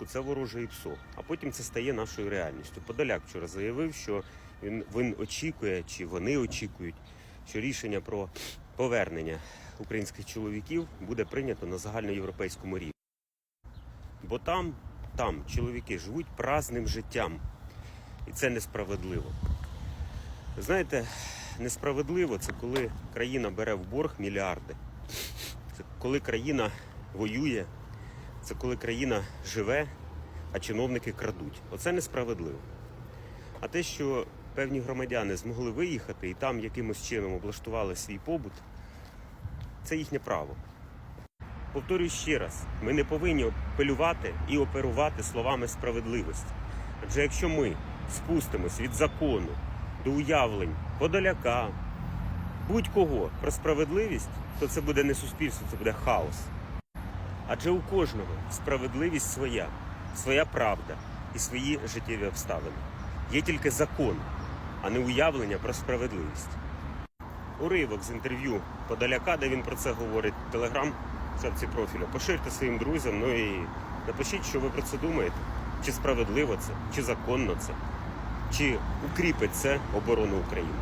спочатку це вороже ІПСО, а потім це стає нашою реальністю. Подоляк вчора заявив, що він, він очікує, чи вони очікують, що рішення про повернення українських чоловіків буде прийнято на загальноєвропейському рівні. Бо там, там чоловіки живуть праздним життям, і це несправедливо. Ви Знаєте, несправедливо це коли країна бере в борг мільярди. Це коли країна воює, це коли країна живе, а чиновники крадуть. Оце несправедливо. А те, що певні громадяни змогли виїхати і там якимось чином облаштували свій побут, це їхнє право. Повторюю ще раз: ми не повинні апелювати і оперувати словами справедливості. Адже якщо ми спустимось від закону до уявлень подоляка, будь-кого про справедливість, то це буде не суспільство, це буде хаос. Адже у кожного справедливість своя, своя правда і свої життєві обставини. Є тільки закон, а не уявлення про справедливість. Уривок з інтерв'ю Подоляка, де він про це говорить, телеграм шапці профілю. Поширте своїм друзям, ну і напишіть, що ви про це думаєте. Чи справедливо це, чи законно це, чи укріпить це оборону України.